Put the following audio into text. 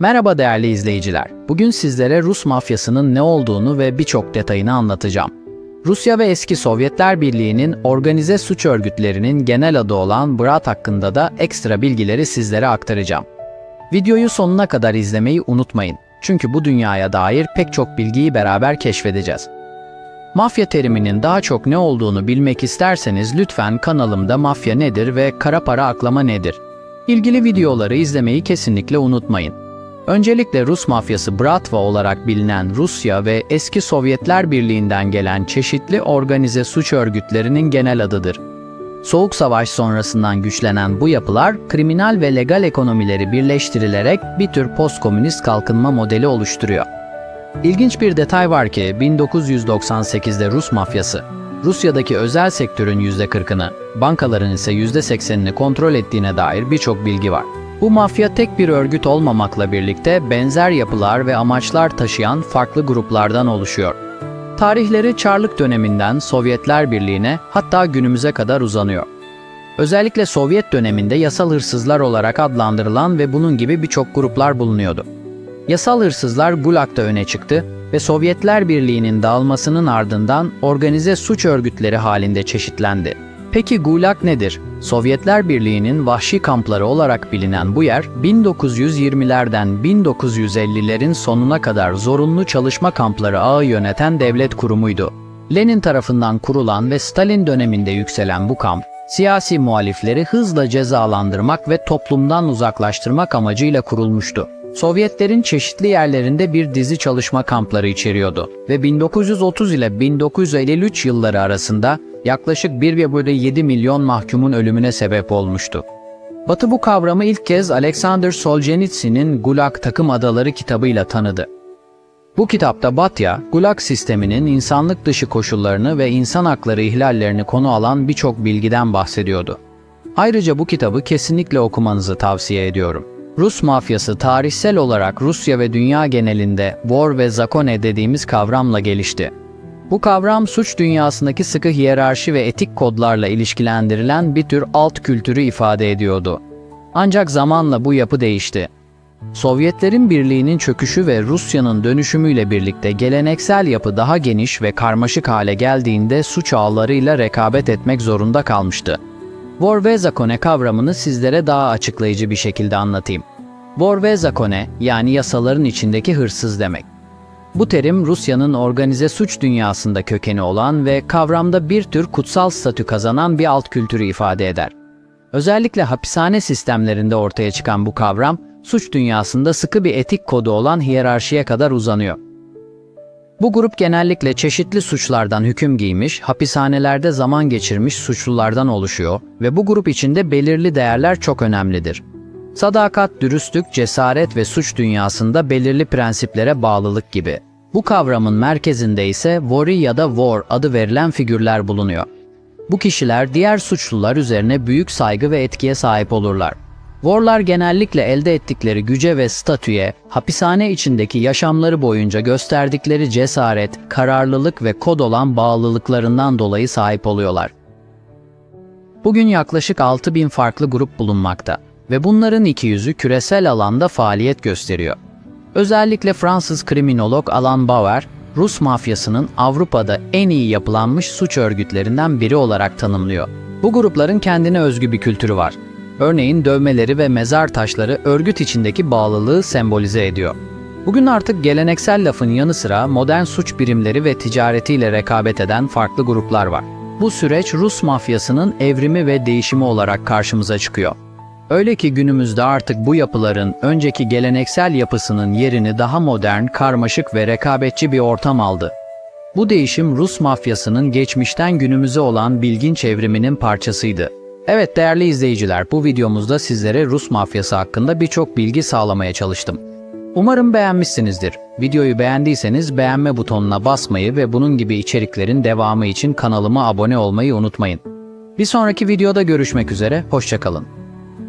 Merhaba değerli izleyiciler. Bugün sizlere Rus mafyasının ne olduğunu ve birçok detayını anlatacağım. Rusya ve eski Sovyetler Birliği'nin organize suç örgütlerinin genel adı olan BRAT hakkında da ekstra bilgileri sizlere aktaracağım. Videoyu sonuna kadar izlemeyi unutmayın. Çünkü bu dünyaya dair pek çok bilgiyi beraber keşfedeceğiz. Mafya teriminin daha çok ne olduğunu bilmek isterseniz lütfen kanalımda mafya nedir ve kara para aklama nedir? İlgili videoları izlemeyi kesinlikle unutmayın. Öncelikle Rus mafyası Bratva olarak bilinen Rusya ve eski Sovyetler Birliği'nden gelen çeşitli organize suç örgütlerinin genel adıdır. Soğuk Savaş sonrasından güçlenen bu yapılar kriminal ve legal ekonomileri birleştirilerek bir tür postkomünist kalkınma modeli oluşturuyor. İlginç bir detay var ki 1998'de Rus mafyası, Rusya'daki özel sektörün %40'ını, bankaların ise %80'ini kontrol ettiğine dair birçok bilgi var. Bu mafya tek bir örgüt olmamakla birlikte benzer yapılar ve amaçlar taşıyan farklı gruplardan oluşuyor. Tarihleri Çarlık döneminden Sovyetler Birliği'ne hatta günümüze kadar uzanıyor. Özellikle Sovyet döneminde yasal hırsızlar olarak adlandırılan ve bunun gibi birçok gruplar bulunuyordu. Yasal hırsızlar Gulag'da öne çıktı ve Sovyetler Birliği'nin dağılmasının ardından organize suç örgütleri halinde çeşitlendi. Peki Gulag nedir? Sovyetler Birliği'nin vahşi kampları olarak bilinen bu yer 1920'lerden 1950'lerin sonuna kadar zorunlu çalışma kampları ağı yöneten devlet kurumuydu. Lenin tarafından kurulan ve Stalin döneminde yükselen bu kamp, siyasi muhalifleri hızla cezalandırmak ve toplumdan uzaklaştırmak amacıyla kurulmuştu. Sovyetlerin çeşitli yerlerinde bir dizi çalışma kampları içeriyordu ve 1930 ile 1953 yılları arasında yaklaşık 1,7 milyon mahkumun ölümüne sebep olmuştu. Batı bu kavramı ilk kez Alexander Solzhenitsyn'in Gulag Takım Adaları kitabıyla tanıdı. Bu kitapta Batya, Gulag sisteminin insanlık dışı koşullarını ve insan hakları ihlallerini konu alan birçok bilgiden bahsediyordu. Ayrıca bu kitabı kesinlikle okumanızı tavsiye ediyorum. Rus mafyası tarihsel olarak Rusya ve dünya genelinde vor ve zakone dediğimiz kavramla gelişti. Bu kavram suç dünyasındaki sıkı hiyerarşi ve etik kodlarla ilişkilendirilen bir tür alt kültürü ifade ediyordu. Ancak zamanla bu yapı değişti. Sovyetlerin birliğinin çöküşü ve Rusya'nın dönüşümüyle birlikte geleneksel yapı daha geniş ve karmaşık hale geldiğinde suç ağlarıyla rekabet etmek zorunda kalmıştı. Vor ve zakone kavramını sizlere daha açıklayıcı bir şekilde anlatayım. Vor ve zakone yani yasaların içindeki hırsız demek. Bu terim Rusya'nın organize suç dünyasında kökeni olan ve kavramda bir tür kutsal statü kazanan bir alt kültürü ifade eder. Özellikle hapishane sistemlerinde ortaya çıkan bu kavram, suç dünyasında sıkı bir etik kodu olan hiyerarşiye kadar uzanıyor. Bu grup genellikle çeşitli suçlardan hüküm giymiş, hapishanelerde zaman geçirmiş suçlulardan oluşuyor ve bu grup içinde belirli değerler çok önemlidir. Sadakat, dürüstlük, cesaret ve suç dünyasında belirli prensiplere bağlılık gibi. Bu kavramın merkezinde ise Vori ya da Vor adı verilen figürler bulunuyor. Bu kişiler diğer suçlular üzerine büyük saygı ve etkiye sahip olurlar. Vorlar genellikle elde ettikleri güce ve statüye, hapishane içindeki yaşamları boyunca gösterdikleri cesaret, kararlılık ve kod olan bağlılıklarından dolayı sahip oluyorlar. Bugün yaklaşık 6000 farklı grup bulunmakta ve bunların 200'ü küresel alanda faaliyet gösteriyor. Özellikle Fransız kriminolog Alan Bauer, Rus mafyasının Avrupa'da en iyi yapılanmış suç örgütlerinden biri olarak tanımlıyor. Bu grupların kendine özgü bir kültürü var. Örneğin dövmeleri ve mezar taşları örgüt içindeki bağlılığı sembolize ediyor. Bugün artık geleneksel lafın yanı sıra modern suç birimleri ve ticaretiyle rekabet eden farklı gruplar var. Bu süreç Rus mafyasının evrimi ve değişimi olarak karşımıza çıkıyor. Öyle ki günümüzde artık bu yapıların önceki geleneksel yapısının yerini daha modern, karmaşık ve rekabetçi bir ortam aldı. Bu değişim Rus mafyasının geçmişten günümüze olan bilginç evriminin parçasıydı. Evet değerli izleyiciler, bu videomuzda sizlere Rus mafyası hakkında birçok bilgi sağlamaya çalıştım. Umarım beğenmişsinizdir. Videoyu beğendiyseniz beğenme butonuna basmayı ve bunun gibi içeriklerin devamı için kanalıma abone olmayı unutmayın. Bir sonraki videoda görüşmek üzere, hoşçakalın.